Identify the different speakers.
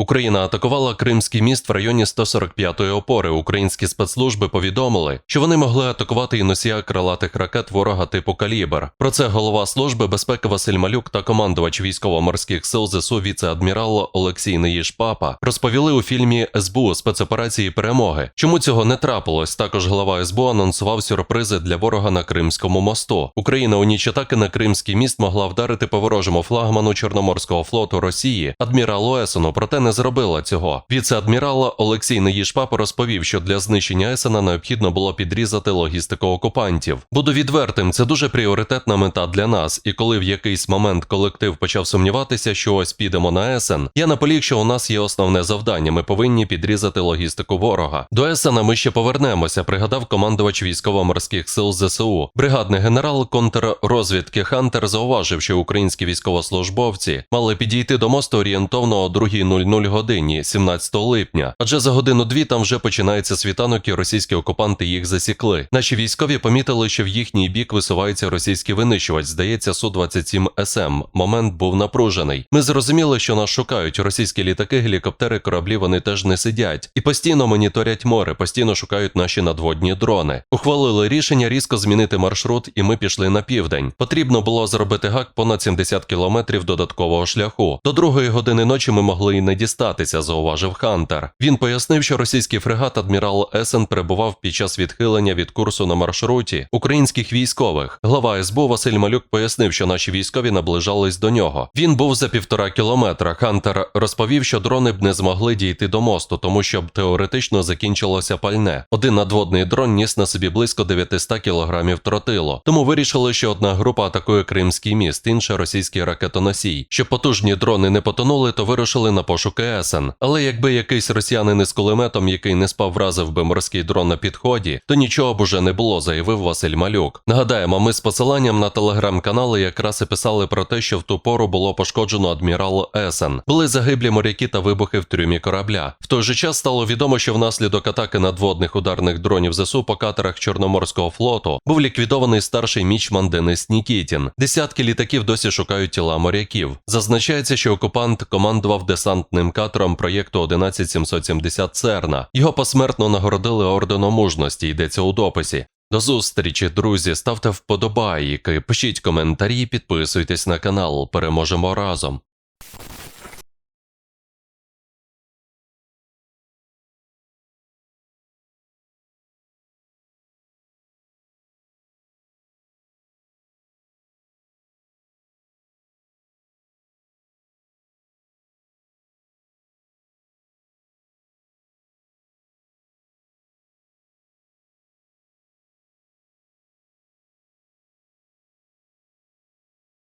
Speaker 1: Україна атакувала Кримський міст в районі 145-ї опори. Українські спецслужби повідомили, що вони могли атакувати і носія крилатих ракет ворога типу Калібр. Про це голова служби безпеки Василь Малюк та командувач військово-морських сил ЗСУ віце-адмірал Олексій Неїш-Папа розповіли у фільмі СБУ спецоперації перемоги. Чому цього не трапилось? Також голова СБУ анонсував сюрпризи для ворога на Кримському мосту. Україна у ніч атаки на Кримський міст могла вдарити по ворожому флагману Чорноморського флоту Росії адміралу Есену, проте не зробила цього. Віце-адмірал Олексій Неїшпапа розповів, що для знищення Есена необхідно було підрізати логістику окупантів. Буду відвертим, це дуже пріоритетна мета для нас. І коли в якийсь момент колектив почав сумніватися, що ось підемо на Есен, я наполіг, що у нас є основне завдання. Ми повинні підрізати логістику ворога. До Есена ми ще повернемося. Пригадав командувач військово-морських сил ЗСУ. Бригадний генерал контррозвідки Хантер зауважив, що українські військовослужбовці мали підійти до мосту орієнтовно о 2.00 годині, 17 липня. Адже за годину-дві там вже починається світанок, і російські окупанти їх засікли. Наші військові помітили, що в їхній бік висувається російський винищувач. Здається, су 27 СМ. Момент був напружений. Ми зрозуміли, що нас шукають. Російські літаки, гелікоптери, кораблі вони теж не сидять і постійно моніторять море, постійно шукають наші надводні дрони. Ухвалили рішення різко змінити маршрут, і ми пішли на південь. Потрібно було зробити гак понад 70 кілометрів додаткового шляху. До другої години ночі ми могли і не дістатися, зауважив Хантер. Він пояснив, що російський фрегат адмірал Есен перебував під час відхилення від курсу на маршруті українських військових. Глава СБУ Василь Малюк пояснив, що наші військові наближались до нього. Він був за півтора кілометра. Хантер розповів, що дрони б не змогли дійти до мосту, тому що б теоретично закінчилося пальне. Один надводний дрон ніс на собі близько 900 кілограмів тротилу. Тому вирішили, що одна група атакує Кримський міст, інша російський ракетоносій. Щоб потужні дрони не потонули, то вирушили на пошуки Есен. Але якби якийсь росіянин із кулеметом, який не спав, вразив би морський дрон на підході, то нічого б уже не було, заявив Василь Малюк. Нагадаємо, ми з посиланням на телеграм-канали якраз і писали про те, що в ту пору було пошкоджено адмірал Есен. Були загиблі моряки та вибухи в трюмі корабля. В той же час стало відомо, що внаслідок атаки надводних ударних дронів ЗСУ по катерах Чорноморського флоту був ліквідований старший мічман Денис Нікітін. Десятки літаків досі шукають тіла моряків. Зазначається, що окупант командував десантним катером проєкту 11770 Церна. Його посмертно нагородили орденом мужності. Йдеться у дописі. До зустрічі, друзі. Ставте вподобайки, пишіть коментарі, підписуйтесь на канал. Переможемо разом.